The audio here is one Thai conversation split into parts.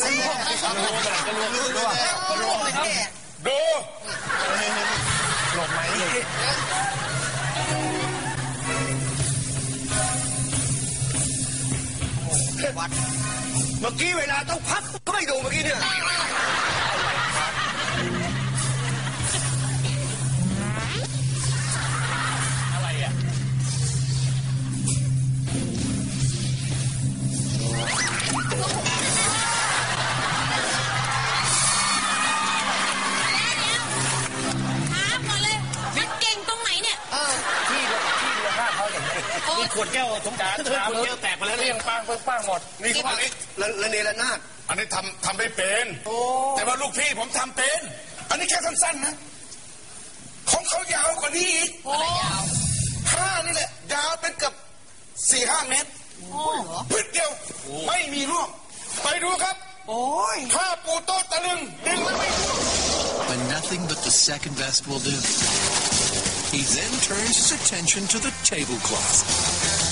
ไหมรู้สิรู้ไหมจะรู้รู้ว่ารู้ไหมครับดูหลบไหมหลบวัด เมื่อกี้เวลาต้องพักก็ไม่ดูเมื่อกี้เนี่ย สงสารขวดแก้วแตกไปแล้วเรียงปังปังปังหมดนี่เขาบอกนี่แล้วแล้วเนรนาดอันนี้ทำทำได้เป็นแต่ว่าลูกพี่ผมทำเป็น อันนี้แค่สั้นๆนะของเขายาวกว่านี้อีกอะไรยาวผ้านี่แหละยาวเป็นเกับสี่ห้าเมตรโอ้เหรอพืชเดียวไม่มีร่วงไปดูครับ โอ้ยผ้าปูโต๊ะตะลึงดึงแล้วไม่ร่วง when nothing but the second best will do. He then turns his attention to the tablecloth.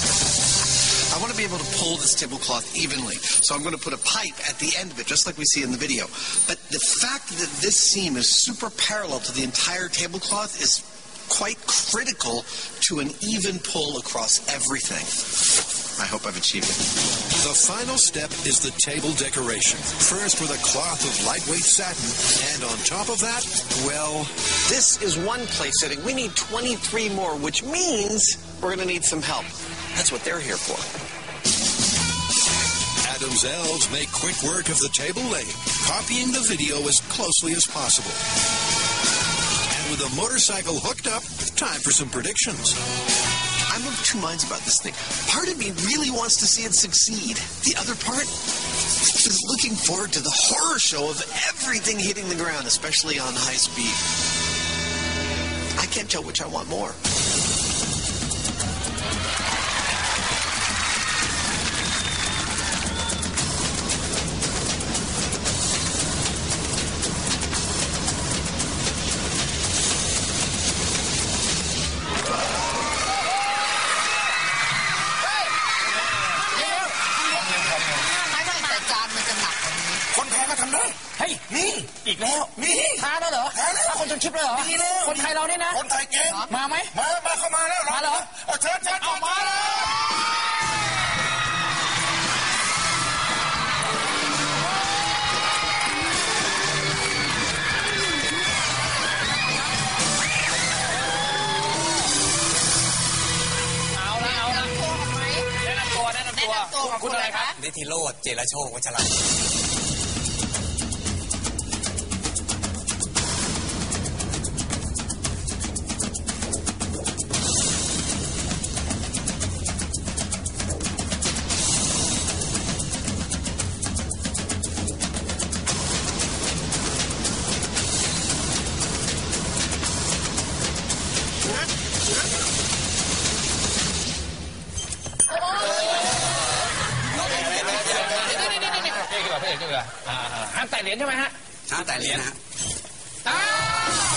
I want to be able to pull this tablecloth evenly, so I'm going to put a pipe at the end of it, just like we see in the video. But the fact that this seam is super parallel to the entire tablecloth is quite critical to an even pull across everything. I hope I've achieved it. The final step is the table decoration. First with a cloth of lightweight satin, and on top of that, well, This is one place setting. We need 23 more, which means we're going to need some help. That's what they're here for. Adam's elves make quick work of the table leg, copying the video as closely as possible. And with the motorcycle hooked up, time for some predictions. I'm of two minds about this thing. Part of me really wants to see it succeed. The other part is looking forward to the horror show of everything hitting the ground, especially on high speed. I can't tell which I want more. ชิปเลยเหรอนี่แล้วคนไทยเราเนี่ยนะ คนไทยเก่งมาไหมมา มาเข้ามาแล้วมาเหรอเอาเชิญเชิญเอามาเลยเอาละเอาละตัวไหมแนะนำตัวแนะนำตัวแนะนำตัวของคุณอะไรครับนิธิโรธเจรโชควัชระาอ่าห้ามแตะเหรียญใช่ไหมฮะช้างแต่เหรียญนะฮะอ้าว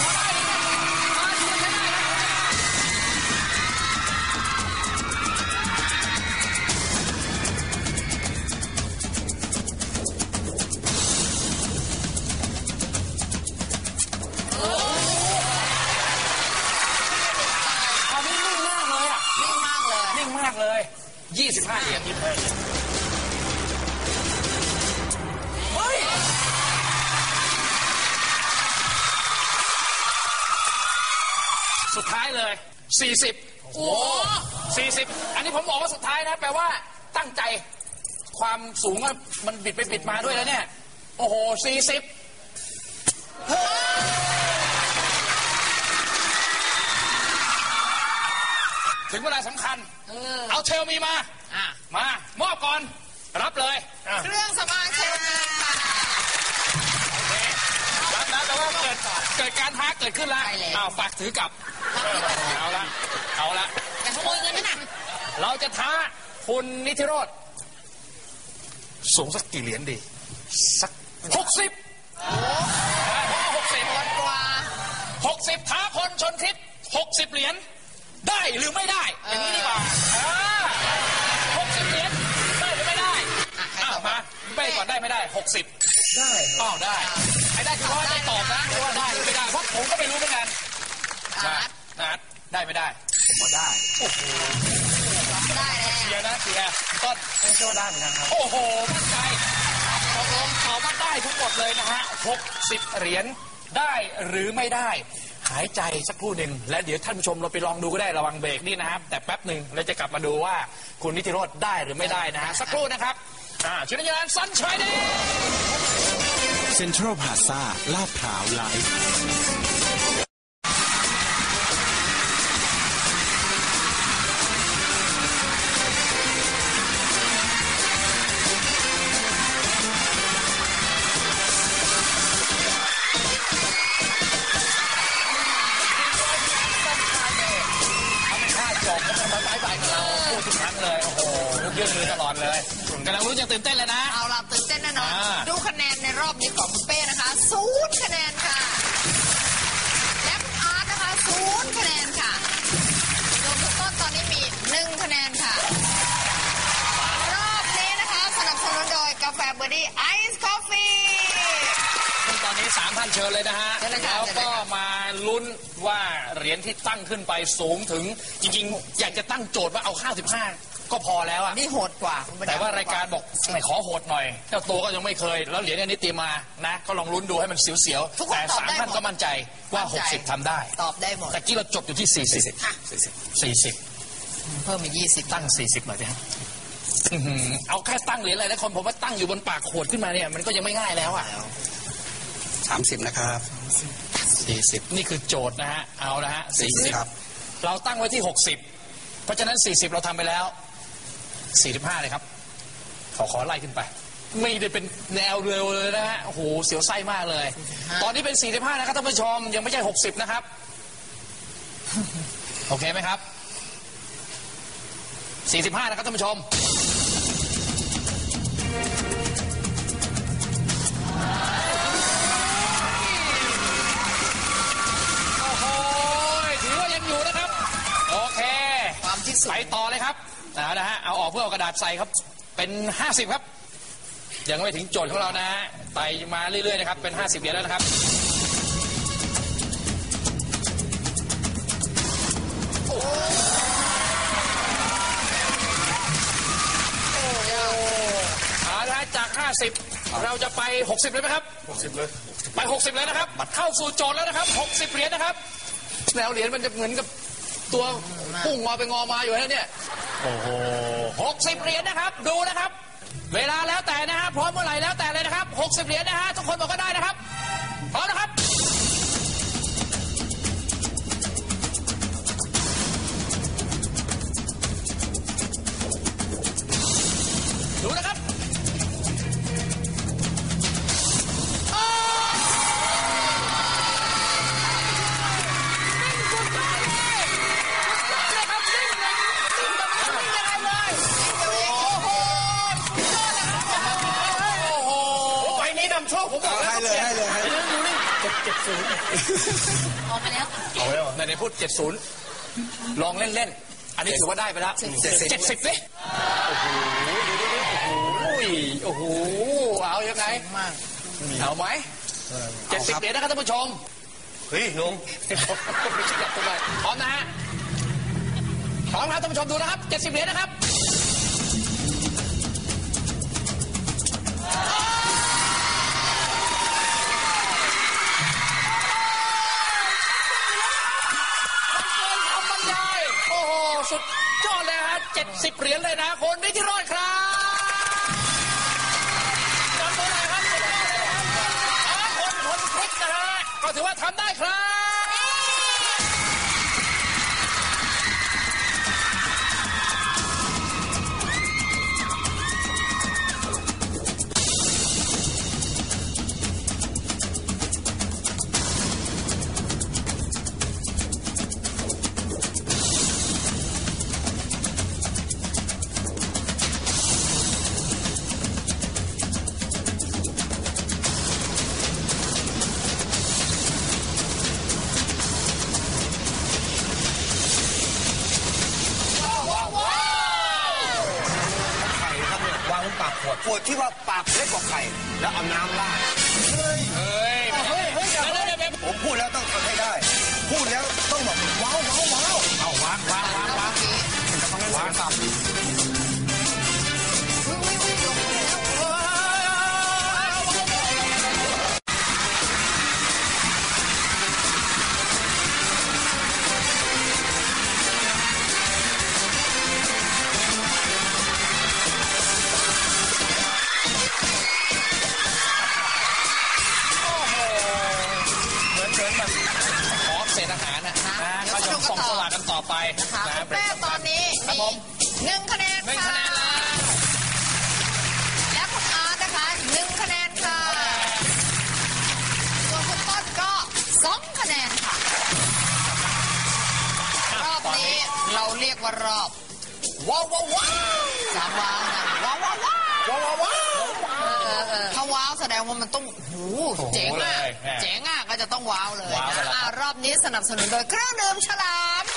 คราวนี้นิ่งมากเลยอะนิ่งมากเลย นิ่งมากเลย 25เหรียญยิ้มเลยเสุดท้ายเลย 40 โอ้40 อันนี้ผมบอกว่าสุดท้ายนะ แปลว่าตั้งใจ ความสูงอะมันบิดไปบิดมาด้วยแล้วเนี่ย โอ้โห 40 ถึงเวลาสำคัญ เอาเทลมีมา อะ มามอบก่อน รับเลยอะเครื่องสำอางเชลมี เกิดการท้าเกิดขึ้นแล้วใช่แล้ว อ้าวฝากถือกลับ เอาละ เอาละ แต่ขโมยเงินนั่นน่ะเราจะท้าคุณนิธิโรธสูงสักกี่เหรียญดี สักหกสิบหกสิบกว่า60ท้าคนชนทิศ60เหรียญได้หรือไม่ได้อย่างนี้ดีกว่าอ่า60เหรียญได้หรือไม่ได้อ้าวมาเป้ก่อนได้ไม่ได้60ได้อ้าวได้ ไอ้ได้คือว่าได้ตอบนะว่าได้หรือไม่ได้เพราะผมก็ไม่รู้เหมือนกันอาร์ตนัดได้ไม่ได้ ผมว่าได้ได้แน่เชียร์นะเชียร์ต้นไม่เชื่อได้เหมือนกันครับ โอ้โหมั่นใจตกลงตอบว่าได้ทุกหมดเลยนะฮะ60เหรียญได้หรือไม่ได้ หายใจสักครู่หนึ่งและเดี๋ยวท่านผู้ชมเราไปลองดูก็ได้ระวังเบรกนี่นะครับ แต่แป๊บหนึ่งเราจะกลับมาดูว่าคุณนิติโรธได้หรือไม่ได้นะฮะสักครู่นะครับอ่าชินยานสันชัยเด เซ็นทรัลพาซาลาดพร้าวไลฟ์เอาเป็นท่าจบแล้วมันมาบายบายกับเราพูดทุกครั้งเลย โอ้โหลุกยืนมือตลอดเลยกำลังรู้นยังตื่นเต้นเลยนะ เอาล่ะตื่นเต้น แน่นอน อ่า ดูคะแนนในรอบนี้ของคุณเป้นะคะศูนย์คะแนนค่ะ และคุณอาร์ตนะคะศูนย์คะแนนค่ะส่วนคุณต้นตอนนี้มีหนึ่งคะแนนค่ะ รอบนี้นะคะสนับสนุนโดยกาแฟเบอร์ดี้ไอซ์คอฟฟี่ซึ่งตอนนี้สามท่านเชิญเลยนะฮะ เชิญเลยค่ะแล้วเชิญเลยก็ค่ะมาลุ้นว่าเหรียญที่ตั้งขึ้นไปสูงถึงจริง ๆ อยากจะตั้งโจทย์ว่าเอา 55 ก็พอแล้วอะนี่โหดกว่าคุณประดับแต่ว่ารายการบอกไม่ขอโหดหน่อยเจ้าตัวก็ยังไม่เคย แล้วเหรียญอันนี้เตรียมมานะ ก็ลองลุ้นดูให้มันเสียวทุกๆคนแต่ตอบสามได้ท่านหมดก็มั่นใจว่า มั่นใจ60ทำได้ตอบได้หมด แต่กี้เราจบอยู่ที่ 40 40 เพิ่มอีกยี่สิบตั้ง 40หน่อยดิฮะอื้อหือเอาแค่ตั้งเหรียญอะไรนะคนผมว่าตั้งอยู่บนปากขวดขึ้นมาเนี่ยมันก็ยังไม่ง่ายแล้วอะ30นะครับ40นี่คือโจทย์นะฮะ เอานะฮะครับ40เราตั้งไว้ที่ 60 เพราะฉะนั้น 40 เราทำไปแล้ว 45 เลยครับ ขอขอไล่ขึ้นไป ไม่ได้เป็นแนวเร็วเลยนะฮะ โอ้โห เสียวไส้มากเลย ตอนนี้เป็น 45 นะครับท่านผู้ชม ยังไม่ใช่ 60 นะครับ โอเคไหมครับ 45 นะครับท่านผู้ชมโอ้โหถือว่ายังอยู่นะครับ โอเคความที่สุดไปต่อเลยครับ เอานะฮะเอาออกเพื่อเอากระดาษใส่ครับ เป็น50ครับ ยังไม่ถึงโจทย์ของเรานะฮะไต่มาเรื่อยๆนะครับ เป็น50เหรียญแล้วนะครับเอาละฮะจาก 50 เราจะไป 60 เลยไหมครับ 60 เลย ไป 60เลยนะครับ เข้าสู่โจทย์แล้วนะครับ 60 เหรียญนะครับ แนวเหรียญมันจะเหมือนกับตัวพุ่งงอไปงอมาอยู่นะเนี่ย โอ้โหหกสิบเหรียญนะครับ ดูนะครับ เวลาแล้วแต่นะฮะพร้อมเมื่อไหร่แล้วแต่เลยนะครับหกสิบเหรียญนะฮะทุกคนบอกก็ได้นะครับ นี้นำโชคผมบอกแล้วให้เลยให้เลยให้เลยออกไปแล้วเอาไว้ไหนๆพูด70ลองเล่นๆอันนี้ถือว่าได้ไปแล้ว70 70สิโอ้โหดูดิโอ้โหเอายังไงมากเอาไหมเจ็ดสิบเหรียญนะครับท่านผู้ชมเฮ้ยหนุ่มไม่ใช่แบบทำไมพร้อมนะฮะพร้อมครับท่านผู้ชมดูนะครับเจ็ดสิบเหรียญนะครับ จ็ดสิบเหรียญเลยนะคนที่ที่รอดครับจำตัวไหนครับคนคนคนพลินะฮะก็ถือว่าทำได้ครับ วดที่ว่าปากเล็กกว่าไข่แล้วเอาน้ำราดเฮ้ยเฮ้ยเฮ้ยเดี๋ยวเดี๋ยวเดี๋ยวผมพูดแล้วต้องทำให้ได้ พูดแล้วต้องแบบว้าวว้าวว้าวเอาวางวางวางวางวาง ต่อไปค่ะนะคุณแป้งตอนนี้ครับมีผม หนึ่งคะแนนหนึ่งค่ะคะแนนแล้วและคุณอาร์ตนะคะหนึ่งคะแนนค่ะส่วนคุณต้นก็สองคะแนนค่ะ รอบนี้เราเรียกว่ารอบว้าวว้าวว้าวสามว้าวนะว้าวว้าวว้าวว้าวว้าวว้าวเออเออถ้าว้าวแสดงว่ามันต้องหูเจ๋งอะเลยแหม่เจ๋งอะก็จะต้องว้าวเลยว้าวนะแล้วครับ อ่ารอบนี้สนับสนุนโดยเครื่องดื่มฉลามค่ะ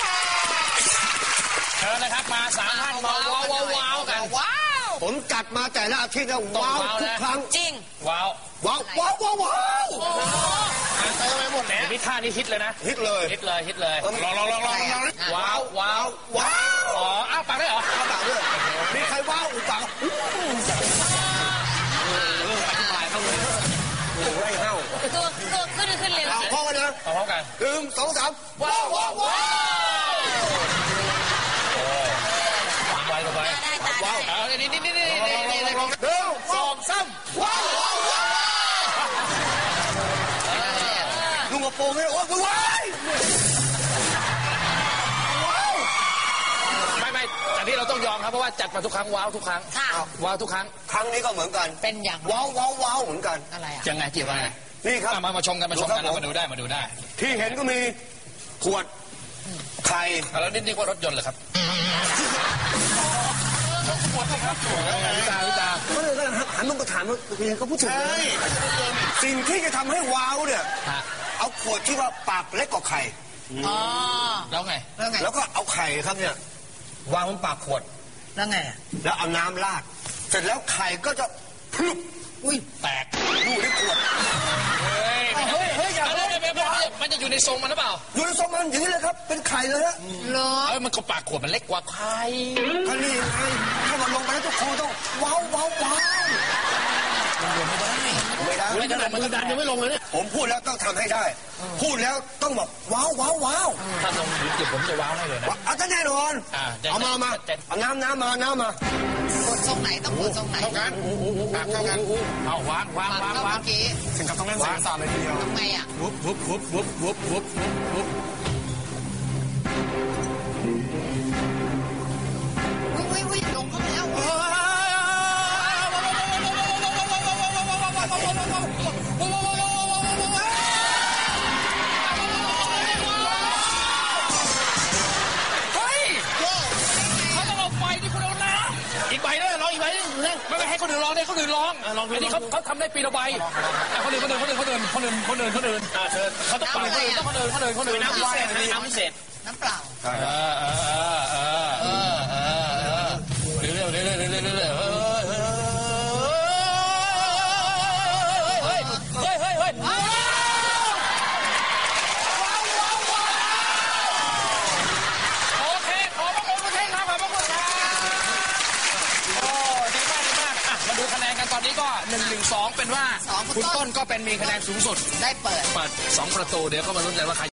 เชิญเลยครับมาสามท่านมาว้าวว้าวว้าวกันว้าวผมจัดมาแต่ละอาทิตย์แล้วต้องว้าวว้าวทุกนะครั้งจริงว้าวว้าวว้าวว้าวว้าวเติมไปหมดเนี่ยนี่ท่านี้ฮิตเลยนะฮิตเลยฮิตเลยฮิตเลยลองลองลองลองลองว้าวว้าวว้าวอ๋ออ้าวปากได้เหรอเอาปากด้วยมีใครว้าวอุปากอธิบายเขาเลยโอ้ยเฮ้าตัวตัวขึ้นขึ้นเลยเอาพร้อมกันนะเอาพร้อมกันหนึ่งสองสามว้าวว้าวว้าวว ว้ได้ตาได้เอานี่นี่นี่นี่นี่นี่นี่หนึ่งสองสามว้าวว้าวว้าวลุงกระโปรงให้โอ้ยว้ายไม่ไม่แต่ที่เราต้องยอมครับเพราะว่าจัดมาทุกครั้งว้าวทุกครั้งค่ะ ว้าวทุกครั้งครั้งนี้ก็เหมือนกัน เป็นอย่างว้าวว้าวว้าวเหมือนกัน อะไรอะ ยังไงเกี่ยวกับอะไรนี่ครับ อะมามาชมกันมาชมกันดูครับ เรามาดูได้มาดูได้ที่เห็นก็มีขวดไข่ อะแล้วนี่นี่ว่ารถยนต์เหรอครับ พี่ตาพี่ตาก็เลยก็หันมาถามว่าเป็นยังเขาพูดถึงเลยสิ่งที่จะทำให้ว้าวเนี่ย ฮะเอาขวดที่ว่าปากเล็กกว่าไข่ อ๋อแล้วไง แล้วไงแล้วก็เอาไข่ครับเนี่ย วางบนปากขวด แล้วไงอะแล้วเอาน้ำราด เสร็จแล้วไข่ก็จะพลุบอุ้ยแตกอยู่ในขวด เฮ้ยเฮ้ยเฮ้ยอย่าเดี๋ยมันจะอยู่ในทรงมันหรือเปล่าอยู่ในสมันอย่างนี้เลยครับ เป็นไข่เลยฮะเหรอเอ้ยมันก็ปากขวดมันเล็กกว่าใครท่านี่ไงถ้า ว้าวว้าวว้าวไม่ได้ไม่ได้มันก็ดันยังไม่ลงเลยเนี่ยผมพูดแล้วต้องทำให้ได้ พูดแล้วต้องแบบว้าวว้าวว้าวถ้าลงเดี๋ยวผมจะว้าวให้เลยนะเอาแต่แน่นอนอ่าจะเอามามาจะเอาน้ำน้ำมาน้ำมากดทรงไหนต้องกดทรงไหนเท่ากันปากเท่ากันเอาวางวางวางเท่าวางเมื่อกี้ถึงกับต้องเล่นเสียงสั่นเลยทีเดียวทำไงอะวุบวุบวุบวุบวุบวุบ ได้คนอื่นร้องอันนี้เขาเขาทำได้ปีละใบอะคนอื่นคนอื่นคนอื่นคนอื่นคนอื่นคนอื่นคนอื่นอ่าเชิญเขาต้องคนอื่นต้องคนอื่นคนอื่นคนอื่นน้ำพิเศษน้ำพิเศษน้ำเปล่า เออเออเอ เป็นมีคะแนนสูงสุดได้เปิดเปิดสองประตูเดี๋ยวก็มาลุ้นกันว่าใคร